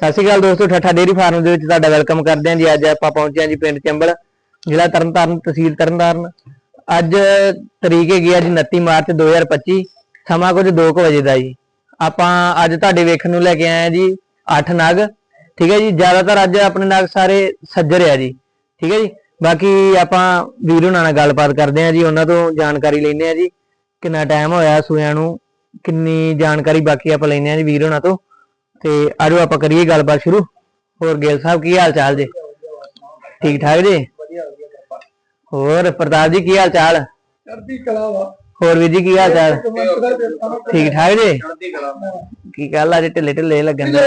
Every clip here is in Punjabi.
ਸਤਿ ਸ਼੍ਰੀ ਅਕਾਲ ਦੋਸਤੋ, ਠੱਠਾ ਡੇਰੀ ਫਾਰਮ ਦੇ ਵਿੱਚ ਤੁਹਾਡਾ ਵੈਲਕਮ ਕਰਦੇ ਹਾਂ ਜੀ। ਅੱਜ ਆਪਾਂ ਪਹੁੰਚੇ ਹਾਂ ਜੀ ਪਿੰਡ ਚੰਬਲ, ਜ਼ਿਲ੍ਹਾ ਤਰਨਤਾਰਨ, ਤਹਿਸੀਲ ਤਰਨਤਾਰਨ। ਅੱਜ ਤਰੀਕ ਹੈਗੀ ਆ 29 ਮਾਰਚ 2025 ਸਮਾਂ ਕੁਝ 2 ਵਜੇ ਦਾ ਜੀ। ਆਪਾਂ ਅੱਜ ਤੁਹਾਡੇ ਵੇਖਣ ਨੂੰ ਲੈ ਕੇ ਆਏ ਹਾਂ ਜੀ 8 ਨਗ। ਠੀਕ ਹੈ ਜੀ, ਜ਼ਿਆਦਾਤਰ ਅੱਜ ਆਪਣੇ ਨਗ ਸਾਰੇ ਸੱਜਰ ਆ ਜੀ। ਠੀਕ ਹੈ ਜੀ, ਬਾਕੀ ਆਪਾਂ ਵੀਰ ਉਹਨਾਂ ਨਾਲ ਗੱਲਬਾਤ ਕਰਦੇ ਹਾਂ ਜੀ, ਉਹਨਾਂ ਤੋਂ ਜਾਣਕਾਰੀ ਲੈਂਦੇ ਹਾਂ ਜੀ। ਕਿੰਨਾ ਟਾਈਮ ਹੋਇਆ ਸੂਆਂ ਨੂੰ, ਕਿੰਨੀ ਜਾਣਕਾਰੀ ਬਾਕੀ ਆਪਾਂ ਲੈਂਦੇ ਹਾਂ ਜੀ ਵੀਰ ਉਹਨਾਂ ਤੋਂ। ਤੇ ਆਜੋ ਆਪਾਂ ਕਰੀਏ ਗੱਲਬਾਤ ਸ਼ੁਰੂ। ਹੋਰ ਗਿੱਲ ਸਾਹਿਬ ਕੀ ਹਾਲ ਚਾਲ ਜੀ? ਠੀਕ ਠਾਕ ਜੀ? ਹੋਰ ਪ੍ਰਤਾਪ ਜੀ ਕੀ ਹਾਲ ਚਾਲ? ਚੜ੍ਹਦੀ ਕਲਾ ਵਾ। ਹੋਰ ਵੀਰ ਜੀ ਕੀ ਹਾਲ ਚਾਲ? ਠੀਕ ਠਾਕ ਜੀ? ਕੀ ਗੱਲ ਅੱਜ ਢਿੱਲੇ ਢਿੱਲੇ ਲੱਗਣ ਦਾ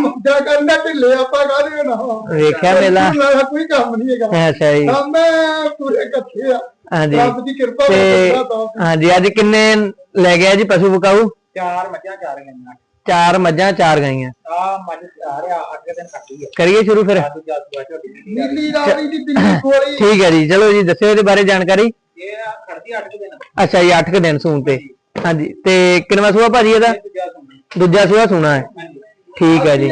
ਮੁੱਦਾ ਕਰਨਾ ਢਿੱਲੇ ਆਪਾਂ ਕਾਹਦੇ ਨਾ ਵੇਖਿਆ ਮੇਲਾ? ਮੇਲਾ ਕੋਈ ਕੰਮ ਨਹੀਂ ਹੈਗਾ। ਅੱਛਾ ਜੀ। ਕੰਮ ਪੂਰੇ ਇਕੱਠੇ ਆ। ਹਾਂਜੀ। ਰੱਬ ਦੀ ਕਿਰਪਾ ਤੇ ਨਾਲ ਤਾਂ। ਹਾਂਜੀ ਅੱਜ ਕਿੰਨੇ ਲੈ ਗਿਆ ਜੀ ਪਸ਼ੂ ਬਕਾਊ ਚਾਰ ਮੱਝਾਂ ਚਾਰ ਗਈਆਂ ਚਾਰ ਮੱਝਾਂ ਚਾਰ ਗਾਈਆਂ। ਆ ਮੱਝ ਆ ਰਿਹਾ ਅੱਗੇ ਦਿਨ ਕੱਟੀ ਹੈ ਕਰੀਏ ਸ਼ੁਰੂ ਫਿਰ। ਨੀਲੀ ਰਾਵੀ ਦੀ ਕੋਲੀ ਠੀਕ ਹੈ ਜੀ ਚਲੋ ਜੀ ਦੱਸਿਓ ਇਹਦੇ ਬਾਰੇ ਜਾਣਕਾਰੀ। ਇਹ ਖੜਦੀ ਅੱਠ ਦਿਨ। ਅੱਛਾ ਜੀ 8 ਦਿਨ ਸੂਣ ਤੇ। ਹਾਂਜੀ ਤੇ ਕਿੰਨਵਾ ਸੂਆ ਭਾਜੀ ਇਹਦਾ? ਦੂਜਾ ਸੂਆ ਸੂਣਾ ਹੈ। ਠੀਕ ਹੈ ਜੀ।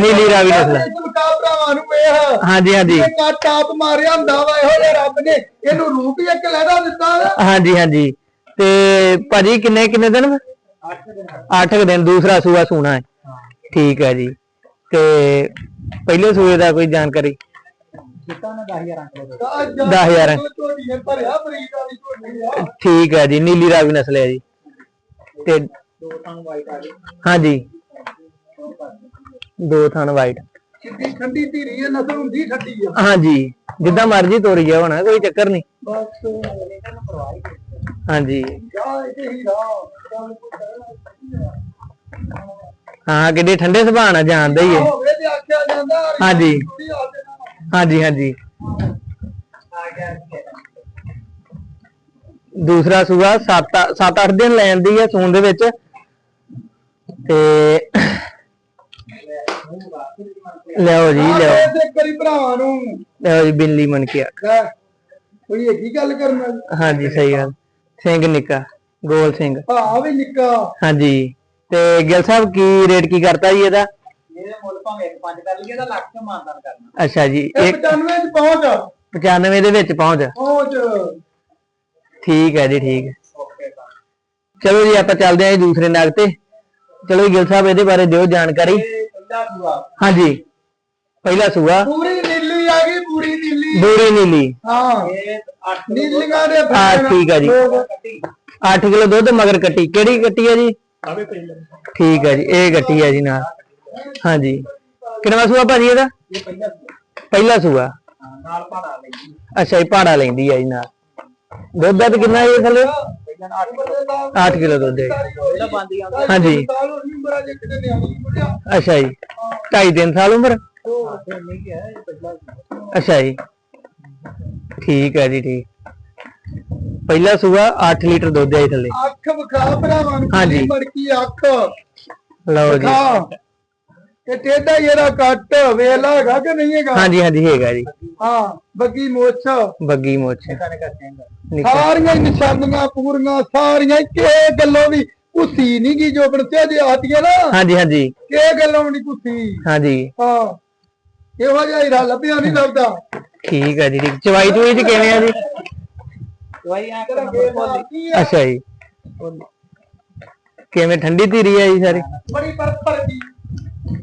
ਨੀਲੀ ਰਾਵੀ ਨਸਲ। ਮੁਕਾ ਭਰਾਵਾਂ ਨੂੰ ਵੇਖ। ਹਾਂਜੀ ਹਾਂਜੀ। ਇਹ ਕੱਟ ਆਪ ਮਾਰਿਆ ਹੁੰਦਾ ਵਾ ਇਹੋ ਜਿਹਾ ਰੱਬ ਨੇ। ਇਹਨੂੰ ਰੂਪ ਹੀ ਇੱਕ ਲਹਿਦਾ ਦਿੱਤਾ ਵਾ ਹਾਂਜੀ ਹਾਂਜੀ। ਤੇ ਭਾਜੀ ਕਿੰਨੇ ਕਿੰਨੇ ਦਿਨ ਅੱਠ ਦਿਨ 8 ਦਿਨ ਦੂਸਰਾ ਸੂਆ ਸੂਣਾ ਹੈ। ਠੀਕ ਹੈ ਜੀ। ਤੇ ਪਹਿਲੇ ਸੂਏ ਦਾ ਕੋਈ ਜਾਣਕਾਰੀ? ਕੀਤਾ ਨਾ 10000 ਅੰਕ ਦਸ ਹਜ਼ਾਰ। ਝੋਟੀ ਨੇ ਭਰਿਆ ਬਰੀਕ ਵਾਲੀ ਝੋਟੀ ਆ ਠੀਕ ਹੈ ਜੀ ਨੀਲੀ ਰਾਵੀ ਨਸਲ ਹੈ ਜੀ। ਤੇ ਦੋ ਤਾਂ ਵਾਈਟ ਆ ਗਈ ਹਾਂਜੀ। ਦੋ ਥਣ ਵਾਈਟ ਸਿੱਧੀ ਠੰਡੀ ਧੀਰੀ ਇਹ ਨਸਲ ਹੁੰਦੀ ਠੱਡੀ ਆ। ਹਾਂਜੀ ਜਿੱਦਾਂ ਮਰਜ਼ੀ ਤੋਰੀ ਜਾ ਹੋਣਾ ਕੋਈ ਚੱਕਰ ਨਹੀਂ। ਬਸ ਪਰਵਾਹ ਹੀ ਹਾਂਜੀ। ਜਾ ਇਹ ਹੀ ਰਾਹ ਚੱਲ ਕੋਈ ਕਹਿਣਾ ਹਾਂ ਕਿੱਡੇ ਠੰਡੇ ਸੁਭਾਅ ਨਾਲ ਜਾਣਦਾ ਹੀ ਹੈ ਹੋਵੇ ਤੇ ਆਖਿਆ ਜਾਂਦਾ ਹਾਂਜੀ। ਹਾਂਜੀ ਹਾਂਜੀ। ਦੂਸਰਾ ਸੂਆ 7 7-8 ਦਿਨ ਲੈ ਜਾਂਦੀ ਹੈ ਸੂਣ ਦੇ ਵਿੱਚ। ਤੇ ਲਿਆਓ ਜੀ ਆ ਤੇ ਕਰੀ ਭਰਾਵਾਂ ਨੂੰ। ਲਿਆਓ ਜੀ ਬਿੱਲੀ ਮਨ ਕੇ ਲੈ, ਕੋਈ ਇਹ ਕੀ ਗੱਲ ਕਰਨਾ ਹਾਂਜੀ ਸਹੀ ਗੱਲ। ਸਿੰਘ ਨਿੱਕਾ ਗੋਲ ਸਿੰਘ। ਭਾ ਵੀ ਨਿੱਕਾ। ਹਾਂਜੀ। ਤੇ ਗਿਲ ਸਾਹਿਬ ਕੀ ਰੇਟ ਕੀ ਕਰਤਾ ਜੀ ਇਹਦਾ? ਇਹਦੇ ਮੁੱਲ ਭਾਵੇਂ ਇੱਕ ਪੰਜ ਕਰ ਲਈਏ ਤਾਂ ਲੱਖ ਤੋਂ ਮਾਨਦਾਨ ਕਰਨਾ। ਅੱਛਾ ਜੀ ਇਹ ਇੱਕ 95 ਚ ਪਹੁੰਚ 95 ਦੇ ਵਿੱਚ ਪਹੁੰਚ। ਪਹੁੰਚ। ਠੀਕ ਹੈ ਜੀ ਠੀਕ ਹੈ। ਓਕੇ ਚਲੋ ਜੀ ਆਪਾਂ ਚੱਲਦੇ ਹਾਂ ਜੀ ਦੂਸਰੇ ਨਾਗ ਤੇ। ਚਲੋ ਜੀ ਗਿਲ ਸਾਹਿਬ ਇਹਦੇ ਬਾਰੇ ਦਿਓ ਜਾਣਕਾਰੀ। ਪਹਿਲਾ ਸੂਆ। ਹਾਂਜੀ। ਪਹਿਲਾ ਸੂਆ। ਪੂਰੀ ਨੀਲੀ ਆ ਗਈ ਪੂਰੀ ਨੀਲੀ। ਬੂਰੀ ਨੀਲੀ। ਹਾਂ। ਇਹ 8 ਨੀਲੀਆਂ ਦੇ ਹਾਂ ਠੀਕ ਹੈ ਜੀ। ਕੱਟੀ 8 ਕਿਲੋ ਦੁੱਧ ਮਗਰ ਕੱਟੀ। ਕਿਹੜੀ ਕੱਟੀ ਹੈ ਜੀ? ਆਵੇ ਪਹਿਲਾਂ ਠੀਕ ਹੈ ਜੀ ਇਹ ਕੱਟੀ ਹੈ ਜੀ ਨਾਲ। ਹਾਂਜੀ। ਕਿੰਨਵਾ ਸੂਆ ਭਾਜੀ ਇਹਦਾ? ਇਹ ਪਹਿਲਾ ਸੂਆ। ਪਹਿਲਾ ਸੂਆ। ਹਾਂ, ਨਾਲ ਭਾੜਾ ਲਈ ਅੱਛਾ ਜੀ ਪਹਾੜਾ ਲੈਂਦੀ ਹੈ ਜੀ ਨਾਲ। ਦੁੱਧ ਦਾ ਕਿੰਨਾ ਹੈ ਥੱਲੇ? 8 ਬੰਦੇ 8 ਕਿਲੋ ਦੁੱਧ ਹੈ। ਹਾਂਜੀ। ਅੱਛਾ ਜੀ। ਢਾਈ ਤਿੰਨ ਸਾਲ ਉਮਰ? ਅੱਛਾ ਜੀ। ਠੀਕ ਹੈ ਜੀ ਠੀਕ। ਪਹਿਲਾ ਸੂਆ 8 ਲੀਟਰ ਦੁੱਧ ਹੈ ਥੱਲੇ। ਅੱਖ ਵਿਖਾ ਭਰਾਵਾਂ ਨੂੰ ਹਾਂਜੀ। ਮੜਕੀ ਅੱਖ। ਲਓ ਜੀ। ਤੇ ਟੇਡਾ ਜਿਹੜਾ ਕੱਟ ਵੇਲਾ ਹੈਗਾ ਕਿ ਨਹੀਂ ਹੈਗਾ? ਹਾਂਜੀ ਹਾਂਜੀ ਹੈਗਾ ਜੀ। ਹਾਂ ਬੱਗੀ ਮੋਛ। ਬੱਗੀ ਮੋਛ। ਸਾਰੀਆਂ ਹੀ ਨਿਸ਼ਾਨੀਆਂ ਪੂਰੀਆਂ ਸਾਰੀਆਂ ਕਿਸੇ ਗੱਲੋਂ ਵੀ ਕੁਸੀ ਨਹੀਂ ਗਈ ਜੋ ਬਣਤੇ ਜੇ ਆਤੀਆਂ ਨਾ। ਹਾਂਜੀ ਹਾਂਜੀ। ਕਿਸੇ ਗੱਲੋਂ ਨਹੀਂ ਕੁਸੀ। ਹਾਂਜੀ। ਹਾਂ ਇਹੋ ਜਿਹਾ ਹੀਰਾ ਲੱਭਿਆ ਨਹੀਂ ਲੱਭਦਾ ਠੀਕ ਹੈ ਜੀ ਠੀਕ। ਚਵਾਈ ਚੂਈ ਚ ਕਿਵੇਂ ਆ ਜੀ? ਦਵਾਈ ਆ ਕਰ ਬੋਲੀ ਅੱਛਾ ਜੀ। ਕਿਵੇਂ ਠੰਡੀ ਧੀਰੀ ਹੈ ਜੀ ਸਾਰੀ? ਬੜੀ ਪਰਪਰ ਦੀ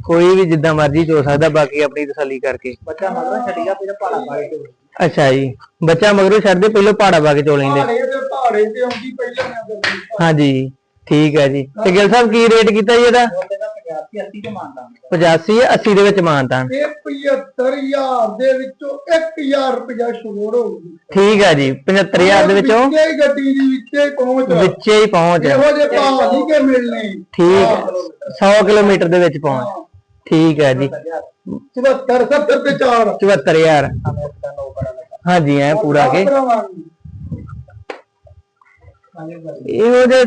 ਕੋਈ ਵੀ ਜਿੱਦਾਂ ਮਰਜ਼ੀ ਚੋ ਸਕਦਾ ਬਾਕੀ ਆਪਣੀ ਤਸੱਲੀ ਕਰਕੇ। ਬੱਚਾ ਮਗਰ ਛੱਡੀਗਾ ਫਿਰ ਪਾਲਾ ਪਾ ਕੇ ਅੱਛਾ ਜੀ। ਬੱਚਾ ਮਗਰੋਂ ਛੱਡਦੇ ਪਹਿਲਾਂ ਪਹਾੜਾ ਪਾ ਕੇ ਚੋ ਲੈਂਦੇ। ਤੇ ਆਉਂਦੀ ਪਹਿਲਾਂ ਹਾਂਜੀ ਠੀਕ ਹੈ ਜੀ। ਤੇ ਗਿਲ ਸਾਹਿਬ ਕੀ ਰੇਟ ਕੀਤਾ ਜੀ ਇਹਦਾ? 85 80 ਤੇ ਮੰਨਦਾ 85 80 ਦੇ ਵਿੱਚ ਮਾਨਤਾ ਇਹ 75000 ਦੇ ਵਿੱਚੋਂ 1000 ਰੁਪਇਆ ਛੋੜ ਹੋਊਗੀ ਠੀਕ ਹੈ ਜੀ 75000 ਦੇ ਵਿੱਚੋਂ ਵਿੱਚੇ ਹੀ ਗੱਡੀ ਦੀ ਵਿੱਚੇ ਹੀ ਪਹੁੰਚ ਵਿੱਚੇ ਹੀ ਪਹੁੰਚ ਇਹੋ ਜਿਹੇ ਭਾਅ ਨਹੀਂ ਕਿ ਮਿਲਣੇ। ਠੀਕ 100 ਕਿਲੋਮੀਟਰ ਦੇ ਵਿੱਚ ਪਹੁੰਚ। ਠੀਕ ਹੈ ਜੀ। 74 70 ਤੇ 4 74000 ਹਾਂਜੀ ਐ ਪੂਰਾ ਕੇ। ਇਹੋ ਜੇ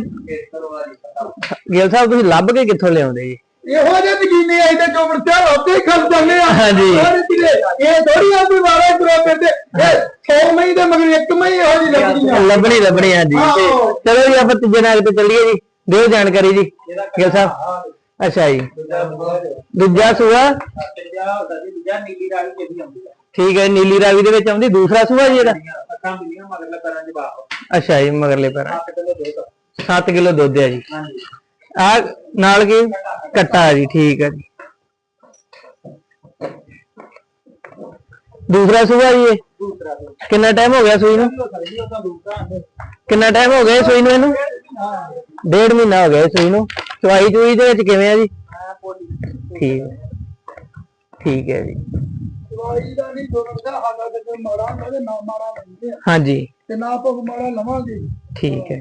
ਗਿਲ ਸਾਹਿਬ ਤੁਸੀਂ ਲੱਭ ਕੇ ਕਿੱਥੋਂ ਲਿਆਉਂਦੇ ਜੀ? ਇਹੋ ਜਿਹੇ ਨਗੀਨੇ ਆਈ ਤੇ ਚੋਬੜ ਤੇ ਉੱਤੇ ਖਲ ਜਾਂਦੇ ਆ। ਹਾਂਜੀ। ਸਾਰੇ। ਇਹ ਥੋੜੀ ਆ ਕੋਈ ਵਾਰਾ ਕਰੋ ਫਿਰਦੇ। ਇਹ 100 ਮਈ ਦੇ ਮਗਰ ਇੱਕ ਮਈ ਇਹੋ ਜਿਹੀ ਲੱਗਦੀਆਂ ਲੱਭਣੀ ਲੱਭਣੀ ਹਾਂਜੀ। ਤੇ ਆਹੋ। ਚਲੋ ਜੀ ਆਪਾਂ ਤੀਜੇ ਨਾਗ ਤੇ ਚੱਲੀਏ ਜੀ। ਦਿਓ ਜਾਣਕਾਰੀ ਜੀ ਗਿਲ ਸਾਹਿਬ। ਅੱਛਾ ਜੀ। ਦੂਜਾ ਸੂਆ ਜੋ। ਜੀ ਨੀਲੀ ਆ। ਠੀਕ ਹੈ ਨੀਲੀ ਰਾਵੀ ਦੇ ਵਿੱਚ ਆਉਂਦੀ। ਦੂਸਰਾ ਸੂਆ ਜੀ ਇਹਦਾ? ਅੱਛਾ ਜੀ ਮਗਰਲੇ ਪੈਰਾਂ। 7 ਕਿਲੋ ਦੁੱਧ। 7 ਕਿਲੋ ਦੁੱਧ ਹੈ ਜੀ। ਹਾਂਜੀ। ਆ ਨਾਲ ਕੀ? ਕੱਟਾ ਜੀ ਠੀਕ ਹੈ ਜੀ। ਦੂਸਰਾ ਸੂਆ ਜੀ ਇਹ? ਦੂਸਰਾ ਕਿੰਨਾ ਟਾਈਮ ਹੋ ਗਿਆ ਸੂਈ ਨੂੰ? ਕਿੰਨਾ ਟਾਈਮ ਹੋ ਗਿਆ ਸੂਈ ਨੂੰ ਇਹਨੂੰ? ਡੇਢ ਮਹੀਨਾ ਹੋ ਗਿਆ ਸੂਈ ਨੂੰ। ਚਵਾਈ ਚੂਈ ਦੇ ਵਿੱਚ ਕਿਵੇਂ ਆ ਜੀ? ਠੀਕ ਠੀਕ ਹੈ ਜੀ। ਦਵਾਈ ਦਾ ਨਹੀਂ ਦੋਨੋਂ ਸਾਡਾ ਤੇ ਲੈਂਦੇ ਆ। ਹਾਂਜੀ। ਤੇ ਨਾ ਕੋਈ ਮਾੜਾ ਲਵਾਂਗੇ। ਠੀਕ ਹੈ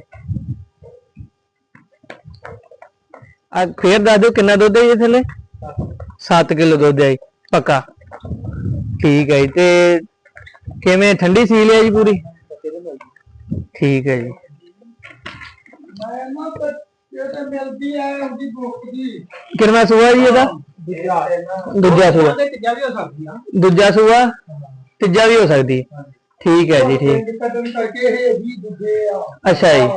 ਆ ਫੇਰ ਦੱਸ ਦਿਓ ਕਿੰਨਾ ਦੁੱਧ ਹੈ ਜੀ ਥੱਲੇ? 7 ਕਿਲੋ ਦੁੱਧ ਹੈ ਜੀ, ਪੱਕਾ। ਠੀਕ ਹੈ ਜੀ, ਤੇ ਕਿਵੇਂ, ਠੰਡੀ ਸੀਲ ਹੈ ਜੀ ਪੂਰੀ? ਠੀਕ ਹੈ ਜੀ। ਮੈਂ ਸੂਆ ਜੀ ਇਹਦਾ? ਦੂਜਾ ਦੂਜਾ ਸੂਆ। ਤੀਜਾ ਵੀ ਹੋ ਸਕਦੀ ਦੂਜਾ ਸੂਆ? ਤੀਜਾ ਵੀ ਹੋ ਸਕਦੀ ਹੈ। ਠੀਕ ਹੈ ਜੀ, ਠੀਕ। ਅੱਛਾ ਜੀ।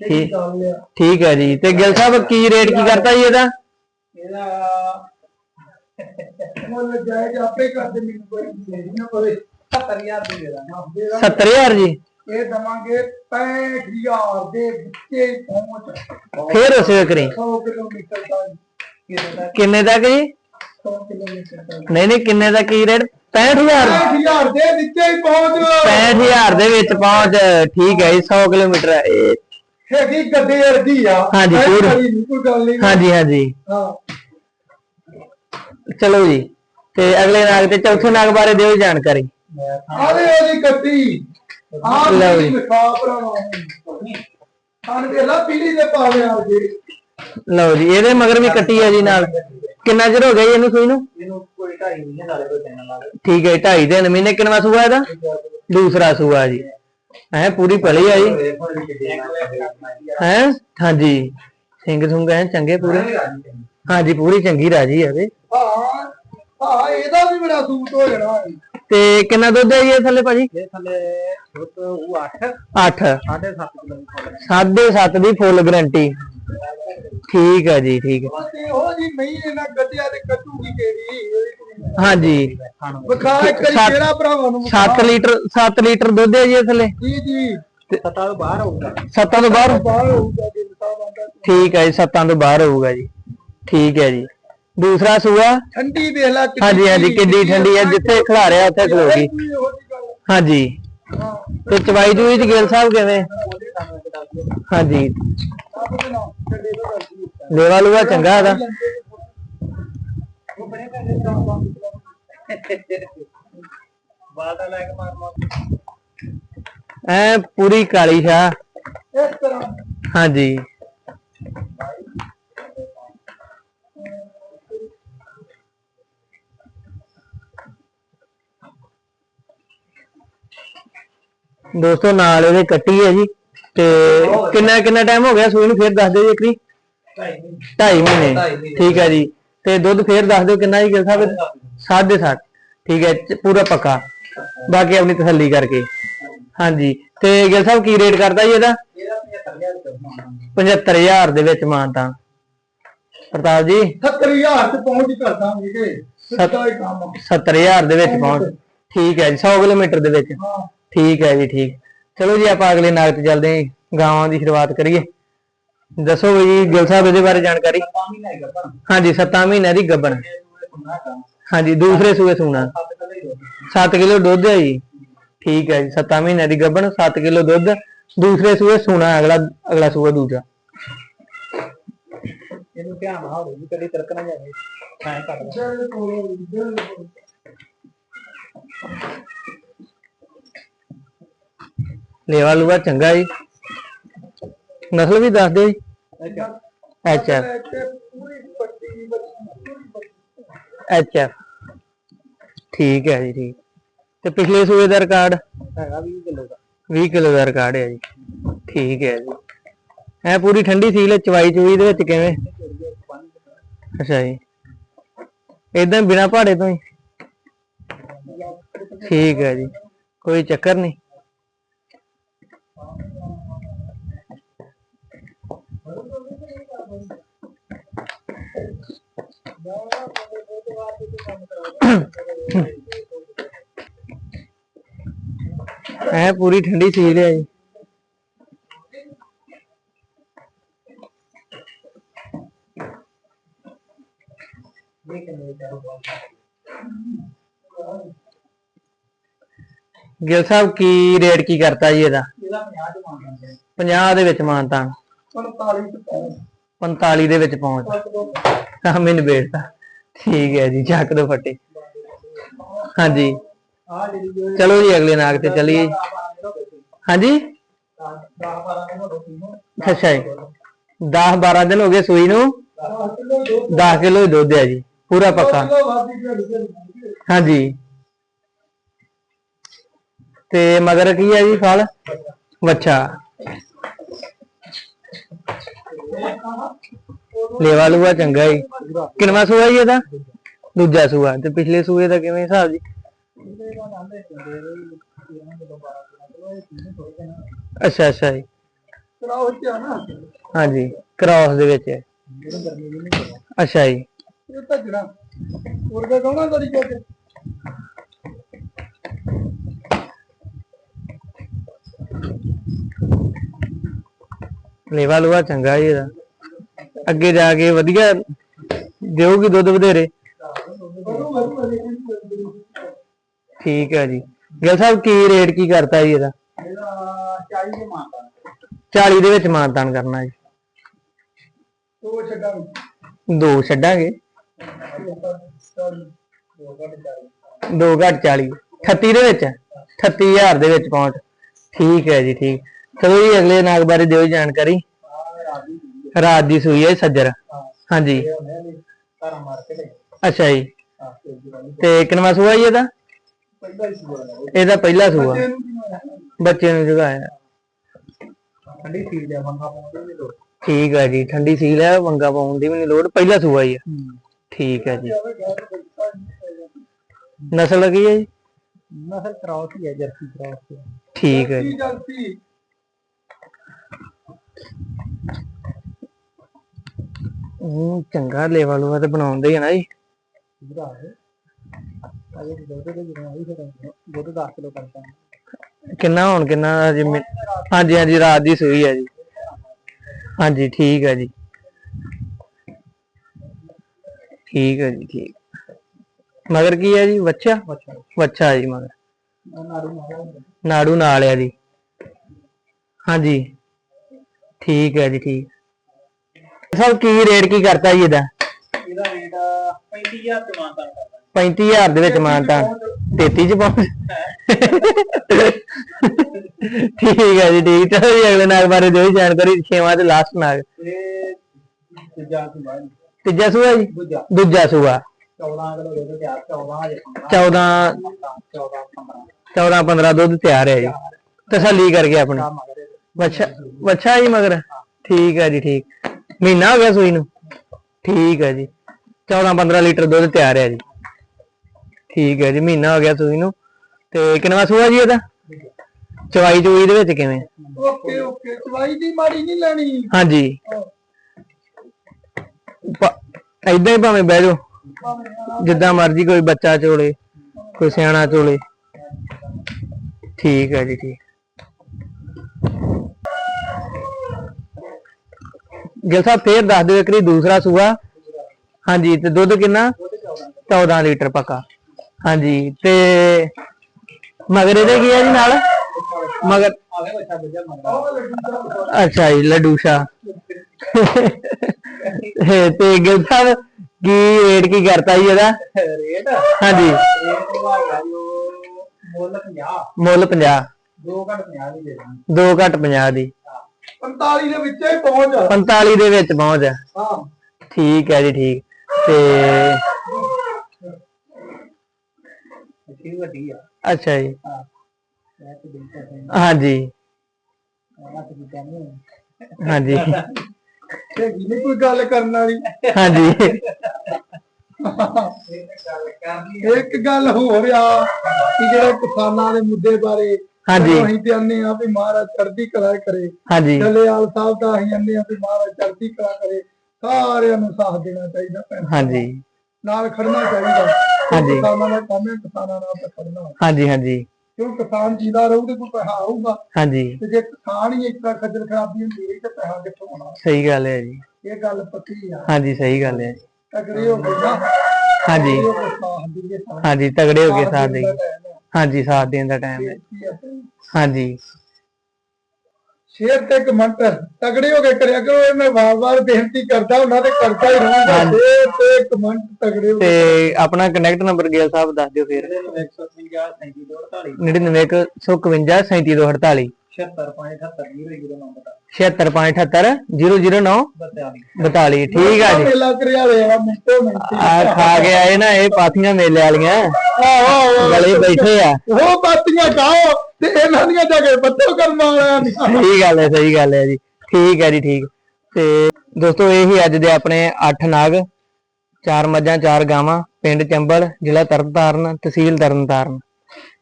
ਠੀਕ ਹੈ ਜੀ। ਤੇ ਗਿਲ ਸਾਹਿਬ ਕੀ ਰੇਟ ਕੀ ਕਰਤਾ ਜੀ ਇਹਦਾ? ਇਹਦਾ ਮੁੱਲ ਜਾਇਜ਼ ਆਪੇ ਕਰਦੇ ਮੈਨੂੰ ਕੋਈ ਨਹੀਂ ਨਾ ਪਵੇ 70000 ਦੇ ਦੇਣਾ। 70000 ਜੀ। ਇਹ ਦਵਾਂਗੇ 65000 ਦੇ ਵਿੱਚੇ ਪਹੁੰਚ। ਫੇਰ ਉਸੇ ਕਰੀ। 100 ਕਿਲੋਮੀਟਰ ਦਾ ਕਿੰਨੇ ਤੱਕ? ਜੀ? 100 ਕਿਲੋਮੀਟਰ ਨਹੀਂ ਨਹੀਂ ਕਿੰਨੇ ਦਾ ਕੀ ਰੇਟ 65000 65000 ਦੇ ਵਿੱਚੇ ਹੀ ਪਹੁੰਚ। 65000 ਦੇ ਵਿੱਚ ਪਹੁੰਚ। ਠੀਕ ਹੈ ਜੀ 100 ਕਿਲੋਮੀਟਰ ਹੈ। ਇਹ- ਹੈਗੀ ਗੱਡੇ ਵਰਗੀ ਆ। ਹਾਂਜੀ, ਐਂ ਪੂਰੀ। ਵਾਲੀ ਨੀ ਕੋਈ ਗੱਲ ਨਹੀਂ। ਹਾਂਜੀ ਹਾਂਜੀ। ਹਾਂ। ਚਲੋ ਜੀ ਤੇ ਅਗਲੇ ਨਾਗ ਤੇ ਚੌਥੇ ਨਾਗ ਬਾਰੇ ਦਿਓ ਜਾਣਕਾਰੀ। ਆਲੇ ਉਹਦੀ ਗੱਡੀ। ਆਹ ਲਓ ਜੀ। ਮਿਠਾ ਭਰਾਵਾ। ਖਾਣ ਦੇ ਲਾ ਪੀੜੀ ਦੇ ਪਾਵੇ ਆ ਜੀ। ਲਓ ਜੀ ਇਹਦੇ ਮਗਰ ਵੀ ਕੱਟੀ ਹੈ ਜੀ ਨਾਲ। ਕਿੰਨਾ ਚਿਰ ਹੋ ਗਿਆ ਜੀ ਇਹਨੂੰ ਸੂਈ ਨੂੰ? ਇਹਨੂੰ ਕੋਈ ਢਾਈ ਮਹੀਨੇ ਨਾਲੇ ਕੋਈ ਤਿੰਨ ਨਾਲੇ। ਠੀਕ ਹੈ 2.5 ਦਿਨ ਮਹੀਨੇ ਕਿੰਨਾ ਸੂਆ ਇਹਦਾ? ਦੂਸਰਾ ਸੂਆ ਜੀ। ਐ ਪੂਰੀ ਭਲੀ ਆ ਜੀ ਹੈ? ਹਾਂਜੀ। ਸਿੰਘ ਸੁੰਗ ਐ ਚੰਗੇ ਪੂਰੇ? ਹਾਂਜੀ ਪੂਰੀ ਚੰਗੀ ਰਾਜੀ ਹੈ ਹਾਂ ਹਾਂ ਇਹਦਾ ਵੀ। ਬੜਾ ਸੂਟ ਹੋ ਜਾਣਾ ਹੈ। ਤੇ ਕਿੰਨਾ ਦੁੱਧ ਹੈ ਜੀ ਇਹ ਥੱਲੇ ਭਾਜੀ? ਇਹ ਥੱਲੇ ਦੁੱਧ ਉਹ 8 8 7.5 ਕਿਲੋ ਦੀ ਫੁੱਲ। ਸਾਢੇ ਸੱਤ ਦੀ ਫੁੱਲ ਗਾਰੰਟੀ। ਠੀਕ ਹੈ ਜੀ ਠੀਕ ਹੈ ਇਹੋ ਜੀ ਮਈ ਇਹਨਾਂ ਗੱਡਿਆਂ ਦੇ ਕੱਟੂਗੀ ਕਿਹੜੀ? ਹਾਂਜੀ। ਵਿਖਾ ਇੱਕ ਵਾਰੀ ਸੱਤ- ਕਿਹੜਾ ਭਰਾਵਾਂ ਨੂੰ ਵਿਖਾ। 7 ਲੀਟਰ 7 ਲੀਟਰ ਦੁੱਧ ਹੈ ਜੀ ਥੱਲੇ ਜੀ ਜੀ। ਸੱਤਾਂ ਤੋਂ ਬਾਹਰ ਹੋਊਗਾ। ਸੱਤਾਂ ਤੋਂ ਬਾਹਰ? ਬਾਹਰ ਹੋਊਗਾ ਜੀ ਸਾਹਿਬ ਆਂਦਾ ਠੀਕ ਹੈ ਜੀ ਸੱਤਾਂ ਤੋਂ ਬਾਹਰ ਹੋਊਗਾ ਜੀ। ਠੀਕ ਹੈ ਜੀ। ਦੂਸਰਾ ਸੂਆ? ਠੰਡੀ ਦੇਖ ਲੈ ਕਿੰਨੀ ਹਾਂਜੀ ਹਾਂਜੀ ਕਿੱਡੀ ਠੰਡੀ ਹੈ ਜਿੱਥੇ ਖਿਲਾਰਿਆ ਉੱਥੇ ਖਲੋਗੀ ਇਹੋ ਜਿਹੀ ਗੱਲ ਹਾਂਜੀ। ਹਾਂ ਤੇ ਚਵਾਈ ਚੂਈ ਚ ਗਿਲ ਸਾਹਿਬ ਕਿਵੇਂ? ਹਾਂਜੀ। ਦੇ ਠੰਡੀ ਦਾ ਦੱਸੀ ਲੇਵਾ ਲੂਆ ਚੰਗਾ ਇਹਦਾ ਬਾਲਟਾ ਲੈ ਕੇ ਮਾਰ ਮਾਰ ਐ ਪੂਰੀ ਕਾਲੀ ਸ਼ਾਹ ਇਸ ਤਰ੍ਹਾਂ ਹਾਂਜੀ ਦੋਸਤੋ ਨਾਲ ਇਹਦੇ ਕੱਟੀ ਹੈ ਜੀ ਤੇ ਕਿੰਨਾ ਕਿੰਨਾ ਟਾਈਮ ਹੋ ਗਿਆ ਸੂਈ ਨੂੰ? ਫੇਰ ਦੱਸ ਦਿਓ ਜੀ ਇੱਕਰੀ ਢਾਈ 2.5 ਮਹੀਨੇ। ਠੀਕ ਹੈ ਜੀ। ਤੇ ਦੁੱਧ ਫੇਰ ਦੱਸ ਦਿਓ ਕਿੰਨਾ ਜੀ ਗਿਲ ਸਾਹਿਬ 7.5 ਠੀਕ ਹੈ ਪੂਰਾ ਪੱਕਾ। ਬਾਕੀ ਆਪਣੀ ਤਸੱਲੀ ਕਰਕੇ। ਹਾਂਜੀ। ਤੇ ਗਿਲ ਸਾਹਿਬ ਕੀ ਰੇਟ ਕਰਦਾ ਜੀ ਇਹਦਾ? ਇਹਦਾ 75000 ਰੁਪਏ 75000 ਦੇ ਵਿੱਚ ਮਾਨਤਾ। ਪ੍ਰਤਾਪ ਜੀ? 70000 ਤੇ ਪਹੁੰਚ ਕਰ ਦਾਂਗੇ ਕਿ ਸਿੱਧਾ ਹੀ ਕੰਮ ਆ। 70000 ਦੇ ਵਿੱਚ ਪਹੁੰਚ। ਠੀਕ ਹੈ ਜੀ 100 ਕਿਲੋਮੀਟਰ ਦੇ ਵਿੱਚ। ਹਾਂ। ਠੀਕ ਹੈ ਜੀ ਠੀਕ। ਚਲੋ ਜੀ, ਆਪਾਂ ਅਗਲੇ ਨਾਗ ਤੇ ਚੱਲਦੇ ਹਾਂ ਗਾਵਾਂ ਦੀ ਸ਼ੁਰੂਆਤ ਕਰੀਏ। ਦੱਸੋ ਜੀ, ਗਿਲ ਸਾਹਿਬ ਇਹਦੇ ਬਾਰੇ ਜਾਣਕਾਰੀ? ਤਾਂ ਹਾਂਜੀ 7 ਮਹੀਨਿਆਂ ਦੀ ਗੱਬਣ। ਹਾਂਜੀ, ਦੂਸਰੇ ਸੂਏ ਸੂਣਾ। 7 ਕਿਲੋ ਦੁੱਧ ਹੈ ਜੀ। ਠੀਕ ਹੈ ਜੀ 7 ਮਹੀਨਿਆਂ ਦੀ ਗੱਬਣ 7 ਕਿਲੋ ਦੁੱਧ। ਦੂਸਰੇ ਸੂਏ ਸੂਣਾ, ਅਗਲਾ ਅਗਲਾ ਸੂਆ ਦੂਜਾ। ਇਹਨੂੰ ਧਿਆਨ ਨਾਲ ਹੋਵੇ ਕਦੀ ਤਰਕ ਨਾ ਜਾਵੇ। ਐਂ ਕਰ ਲੇਵਾ ਲੂਆ ਚੰਗਾ ਜੀ। ਨਸਲ ਵੀ ਦੱਸ ਦਿਓ ਜੀ। ਅੱਛਾ। ਐਫ ਠੀਕ ਹੈ ਜੀ ਠੀਕ। ਤੇ ਪਿਛਲੇ ਸੂਏ ਦਾ ਰਿਕਾਰਡ? ਹੈਗਾ 20 ਕਿਲੋ ਦਾ। 20 ਕਿਲੋ ਦਾ ਰਿਕਾਰਡ ਹੈ ਜੀ। ਠੀਕ ਹੈ ਜੀ। ਐ ਪੂਰੀ ਠੰਡੀ ਸੀਲ ਚਵਾਈ ਚੂਈ ਦੇ ਵਿੱਚ ਕਿਵੇਂ? ਅੱਛਾ ਜੀ। ਇਦਾਂ ਬਿਨਾ ਪਹਾੜੇ ਤੋਂ ਹੀ। ਠੀਕ ਹੈ ਜੀ। ਕੋਈ ਚੱਕਰ ਨਹੀਂ। ਐ ਪੂਰੀ ਠੰਡੀ ਸੀਲ ਹੈ ਜੀ ਗਿਲ ਸਾਹਿਬ ਕੀ ਰੇਟ ਕੀ ਕਰਤਾ ਜੀ ਇਹਦਾ? ਇਹਦਾ 50 ਚ ਮੰਗਦੇ 50 ਦੇ ਵਿੱਚ ਮਾਨਤਾ। 45 ਤੇ ਪਹੁੰਚ 45 ਦੇ ਵਿੱਚ ਪਹੁੰਚ। ਮੈਨੂੰ ਬੇਟਾ ਠੀਕ ਹੈ ਜੀ, ਚੱਕ ਦੋ ਫੱਟੇ। ਹਾਂਜੀ। ਚਲੋ ਜੀ, ਅਗਲੇ ਨਾਗ ਤੇ ਚੱਲੀਏ। ਹਾਂਜੀ? 10 ਅੱਛਾ ਜੀ। 10 12 ਦਿਨ ਹੋ ਗਏ ਸੂਈ ਨੂੰ। 10 ਕਿਲੋ ਹੀ ਦੁੱਧ ਹੈ ਜੀ, ਪੂਰਾ ਪੱਕਾ। ਹਾਂਜੀ। ਤੇ ਮਗਰ ਕੀ ਹੈ ਜੀ, ਫਲ? ਵੱਛਾ। ਲੇਵਾ ਲੂਆ ਚੰਗਾ ਹੀ ਕਿੰਨਵਾ ਸੂਆ ਜੀ ਇਹਦਾ? ਦੂਜਾ ਸੂਆ। ਤੇ ਪਿਛਲੇ ਸੂਏ ਦਾ ਕਿਵੇਂ ਹਿਸਾਬ ਜੀ? ਅੱਛਾ ਅੱਛਾ ਜੀ। ਕਰਾਓ ਚ ਆ ਨਾ ਹਾਂਜੀ, ਕ੍ਰਾਸ ਦੇ ਵਿੱਚ। ਅੱਛਾ ਜੀ। ਇਹ ਭੱਜਣਾ ਉਰਗਾ ਕੌਣਾ ਤਰੀਕੇ ਤੇ ਲੇਵਾ ਲੂਆ ਚੰਗਾ ਜੀ ਇਹਦਾ। ਅੱਗੇ ਜਾ ਕੇ ਵਧੀਆ ਦੇਊਗੀ ਦੁੱਧ ਵਧੇਰੇ। ਠੀਕ ਹੈ ਜੀ। ਗਿਲ ਸਾਹਿਬ, ਕੀ ਰੇਟ ਕੀ ਕਰਤਾ ਜੀ ਇਹਦਾ? 40 ਦੇ ਮੰਗਦਾ 40 ਦੇ ਵਿੱਚ ਮਾਨਤਾਨ ਕਰਨਾ ਜੀ। ਉਹ ਛੱਡਾਂ ਦੋ ਛੱਡਾਂਗੇ। ਦੋ ਘੱਟ 40 38 ਦੇ ਵਿੱਚ? 38000 ਦੇ ਵਿੱਚ ਪਹੁੰਚ। ਠੀਕ ਹੈ ਜੀ, ਠੀਕ। ਚਲੋ ਜੀ ਅਗਲੇ ਨਾਗ ਬਾਰੇ ਦਿਓ ਜਾਣਕਾਰੀ। ਰਾਤ ਦੀ ਸੂਈ ਹੈ ਸੱਜਰ। ਹਾਂਜੀ। ਸਾਰਾ ਮਾਰ ਕੇ ਲੈ ਅੱਛਾ ਜੀ। ਤੇ ਕਿੰਨਵਾ ਸੂਆ ਜੀ ਇਹਦਾ? ਪਹਿਲਾਂ ਹੀ ਸੁਣਾ ਇਹਦਾ ਪਹਿਲਾ ਸੂਆ। ਬੱਚੇ ਨੂੰ ਜਗਾਇਆ। ਠੰਡੀ ਚੀਜ਼ ਆ ਮੰਗਾ ਲੋਕ ਠੀਕ ਹੈ ਜੀ ਠੰਡੀ ਸੀਲ ਹੈ ਵੰਗਾ ਪਾਉਣ ਦੀ ਵੀ ਨਹੀਂ ਲੋੜ। ਪਹਿਲਾ ਸੂਆ ਹੀ ਹੈ ਠੀਕ ਹੈ ਜੀ। ਨਸਲ ਕੀ ਹੈ ਜੀ? ਨਸਲ ਕਰਾਉਸ ਹੀ ਹੈ ਜਰਸੀ ਕਰਾਉਸ ਠੀਕ ਹੈ ਜੀ। ਕੀ ਜਲਦੀ ਹੂੰ ਚੰਗਾ ਲੈਵਲ ਉਹ ਤੇ ਬਣਾਉਂਦੇ ਹੀ ਆ ਨਾ ਜੀ। ਜਿਹੜਾ ਹੈ ਅਜੇ ਦੁੱਧ ਦੇ ਜਿਹੜਾ ਆਈ ਫਿਰ ਦੁੱਧ 10 ਕਿਲੋ ਕਰਦਾ ਕਿੰਨਾ ਹੁਣ ਕਿੰਨਾ? ਮਿ- ਹਾਂਜੀ ਹਾਂਜੀ ਰਾਤ ਦੀ ਸੂਈ ਹੈ ਜੀ। ਹਾਂਜੀ ਠੀਕ ਹੈ ਜੀ। ਠੀਕ ਹੈ ਜੀ ਠੀਕ। ਮਗਰ ਕੀ ਹੈ ਜੀ? ਬੱਚਾ ਬੱਚਾ ਬੱਚਾ ਜੀ ਮਗਰ। ਨਾੜੂ ਮਾਰਾ ਨਾੜੂ ਨਾਲ ਆ ਜੀ। ਹਾਂਜੀ। ਠੀਕ ਹੈ ਜੀ ਠੀਕ। ਸਭ ਕੀ ਰੇਟ ਕੀ ਕਰਤਾ ਜੀ ਇਹਦਾ? ਇਹਦਾ ਰੇਟ 35000 ਤੇ ਮਾਨਤਾ ਕਰਦਾ 35000 ਦੇ ਵਿੱਚ ਮਾਨਤਾ। 33 ਚ ਪਹੁੰਚ ਠੀਕ ਹੈ ਜੀ ਠੀਕ। ਚਲੋ ਜੀ ਅਗਲੇ ਨਾਗ ਬਾਰੇ ਜੀ ਜਾਣਕਾਰੀ ਛੇਵਾਂ ਤੇ ਲਾਸਟ ਨਾਗ। ਸੁਭਾ ਤੀਜਾ ਸੂਆ ਜੀ। ਦੂਜਾ। ਦੂਜਾ ਸੂਆ। 14 ਕਿਲੋ ਦੁੱਧ ਤਿਆਰ 14 ਹਜੇ 14 14 15 14 15 ਦੁੱਧ ਤਿਆਰ ਹੈ ਜੀ। ਤਸੱਲੀ ਕਰਕੇ ਆਪਣੀ। ਵੱਛਾ ਜੀ ਮਗਰ। ਠੀਕ ਹੈ ਜੀ ਠੀਕ। ਮਹੀਨਾ ਹੋ ਗਿਆ ਸੂਈ ਨੂੰ। ਠੀਕ ਹੈ ਜੀ। 14 15 ਲੀਟਰ ਦੁੱਧ ਤਿਆਰ ਹੈ ਜੀ। ਠੀਕ ਹੈ ਜੀ ਮਹੀਨਾ ਹੋ ਗਿਆ ਸੂਈ ਨੂੰ। ਤੇ ਕਿੰਨਵਾ ਸੂਆ ਜੀ ਇਹਦਾ? ਚਵਾਈ ਚੂਈ ਦੇ ਵਿੱਚ ਕਿਵੇਂ? Okay okay. ਚਵਾਈ ਦੀ ਮਾੜੀ ਨਹੀਂ ਲੈਣੀ। ਹਾਂਜੀ। ਇਦਾਂ ਹੀ ਭਾਵੇਂ ਬਹਿ ਜਾਓ। ਜਿੱਦਾਂ ਮਰਜ਼ੀ ਕੋਈ ਬੱਚਾ ਚੋਲੇ ਕੋਈ ਸਿਆਣਾ ਚੋਲੇ। ਠੀਕ ਹੈ ਜੀ ਠੀਕ। ਗਿਲ ਸਾਹਿਬ ਫੇਰ ਦੱਸ ਦਿਓ ਇੱਕ ਵਾਰੀ ਦੂਸਰਾ ਸੂਆ। ਹਾਂਜੀ ਤੇ ਦੁੱਧ ਕਿੰਨਾ? 14 ਲੀਟਰ ਪੱਕਾ। ਹਾਂਜੀ ਤੇ ਮਗਰ ਇਹਦੇ ਕੀ ਹੈ ਜੀ ਨਾਲ? ਮਗਰ ਅੱਛਾ ਜੀ ਲੱਡੂਸ਼ਾ ਤੇ ਗਿਲ ਸਾਹਿਬ ਕੀ ਰੇਟ ਕੀ ਕਰਤਾ ਜੀ ਇਹਦਾ? ਰੇਟ? ਹਾਂਜੀ। ਮੁੱਲ 50 ਮੁੱਲ 50 ਦੋ ਘੰਟ 50 ਦੀ ਦੇ ਦਾਂਗੇ। 2 ਘੱਟ 50 ਦੀ। 45 ਦੇ ਵਿੱਚ ਹੀ ਪਹੁੰਚ 45 ਦੇ ਵਿੱਚ ਪਹੁੰਚ ਹੈ ਹਾਂ। ਠੀਕ ਹੈ ਜੀ ਠੀਕ। ਤੇ ਅੱਛੀ ਵੱਡੀ ਆ ਅੱਛਾ ਜੀ। ਹਾਂ ਮੈਂ ਤੇ ਨਹੀਂ ਕੋਈ ਗੱਲ ਕਰਨ ਵਾਲੀ। ਹਾਂਜੀ। ਇੱਕ ਗੱਲ ਹੋ ਰਿਹਾ ਕਿ ਜਿਹੜੇ ਕਿਸਾਨਾਂ ਦੇ ਮੁੱਦੇ ਬਾਰੇ ਹਾਂਜੀ। ਅਸੀਂ ਤੇ ਆਨੇ ਆ ਵੀ ਮਹਾਰਾਜ ਚੜ੍ਹਦੀ ਕਲਾ ਕਰੇ ਹਾਂਜੀ। ਜਲਿਆਲ ਸਾਹਿਬ ਦਾ ਅਸੀਂ ਆਨੇ ਆ ਵੀ ਮਹਾਰਾਜ ਚੜ੍ਹਦੀ ਕਲਾ ਕਰੇ ਸਾਰਿਆਂ ਨੂੰ ਸਾਥ ਦੇਣਾ ਚਾਹੀਦਾ ਭੈਣ ਹਾਂਜੀ। ਨਾਲ ਖੜਨਾ ਚਾਹੀਦਾ। ਹਾਂਜੀ। ਕਿਸਾਨਾਂ ਦਾ ਕੰਮ ਹੈ ਕਿਸਾਨਾਂ ਨਾਲ ਖੜਨਾ ਹਾਂਜੀ ਹਾਂਜੀ। ਕਿਉਂ ਕਿਸਾਨ ਜੀਦਾ ਰਹੂ ਤੇ ਕੋਈ ਪੈਸਾ ਆਊਗਾ? ਹਾਂਜੀ। ਤੇ ਜੇ ਕਿਸਾਨ ਹੀ ਤਰ੍ਹਾਂ ਖੱਜਲ ਖਰਾਬੀ ਹੁੰਦੀ ਰਹੀ ਤੇ ਪੈਸਾ ਕਿੱਥੋਂ ਆਉਣਾ? ਸਹੀ ਗੱਲ ਹੈ ਜੀ। ਇਹ ਗੱਲ ਪੱਕੀ ਆ। ਹਾਂਜੀ ਸਹੀ ਗੱਲ ਹੈ। ਤਗੜੇ ਹੋ ਗਏ ਨਾ। ਹਾਂਜੀ। ਹੋ ਹਾਂਜੀ ਤਗੜੇ ਹੋ ਕੇ ਸਾਥ ਦਾ ਹੈ। ਹਾਂਜੀ ਸਾਥ ਦੇਣ ਦਾ ਟਾਈਮ ਹੈ। ਹਾਂਜੀ। ਸ਼ੇਅਰ ਤੇ ਕਮੈਂਟ ਤਗੜੇ ਹੋ ਕੇ ਕਰਿਆ ਕਰੋ ਇਹ ਮੈਂ ਵਾਰ-ਵਾਰ ਬੇਨਤੀ ਕਰਦਾ ਉਹਨਾਂ ਤੇ ਕਰਦਾ ਹੀ ਰਹੂੰਗਾ। ਸ਼ੇਅਰ ਤੇ ਕਮੈਂਟ ਤਗੜੇ ਹੋ ਤੇ ਆਪਣਾ ਕਨੈਕਟ ਨੰਬਰ ਗਿਲ ਸਾਹਿਬ ਦੱਸ ਦਿਓ ਫਿਰ। 150 99151 37248 76578 76578 009 42 ਠੀਕ ਆ ਜੀ। ਮੇਲਾ ਕਰਿਆ ਹੋਇਆ ਮਿੰਟੋ ਮਿੰਟੀ ਆ ਖਾ ਕੇ ਆਏ ਨਾ ਇਹ ਪਾਥੀਆਂ ਮੇਲੇ ਵਾਲੀਆਂ। ਆਹੋ ਗਲੇ ਬੈਠੇ ਆ। ਉਹ ਬਾਤੀਆਂ ਖਾਓ ਤੇ ਇਹਨਾਂ ਦੀਆਂ ਜਾ ਕੇ ਬੱਤੋ ਕਰਮ ਵਾਲਿਆਂ ਦੀਆਂ। ਸਹੀ ਗੱਲ ਹੈ ਸਹੀ ਗੱਲ ਹੈ ਜੀ। ਠੀਕ ਹੈ ਜੀ ਠੀਕ। ਤੇ ਦੋਸਤੋ ਇਹ ਹੀ ਅੱਜ ਦੇ ਆਪਣੇ 8 ਨਾਗ ਚਾਰ ਮੱਝਾਂ ਚਾਰ ਗਾਵਾਂ ਪਿੰਡ ਚੰਬਲ ਜ਼ਿਲ੍ਹਾ ਤਰਨਤਾਰਨ ਤਹਿਸੀਲ ਤਰਨਤਾਰਨ।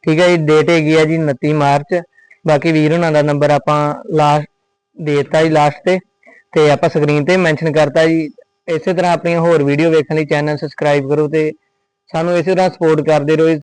ਠੀਕ ਹੈ ਜੀ ਡੇਟ ਹੈਗੀ ਹੈ ਜੀ 29 ਮਾਰਚ। ਬਾਕੀ ਵੀਰ ਉਹਨਾਂ ਦਾ ਨੰਬਰ ਆਪਾਂ ਲਾਸਟ ਦੇਤਾ ਜੀ ਲਾਸਟ ਤੇ ਤੇ ਆਪਾਂ ਸਕਰੀਨ ਤੇ ਮੈਂਸ਼ਨ ਕਰਤਾ ਜੀ। ਇਸੇ ਤਰ੍ਹਾਂ ਆਪਣੀਆਂ ਹੋਰ ਵੀਡੀਓ ਵੇਖਣ ਲਈ ਚੈਨਲ ਸਬਸਕ੍ਰਾਈਬ ਕਰੋ ਤੇ ਸਾਨੂੰ ਇਸੇ ਤਰ੍ਹਾਂ ਸਪੋਰਟ ਕਰਦੇ ਰਹੋ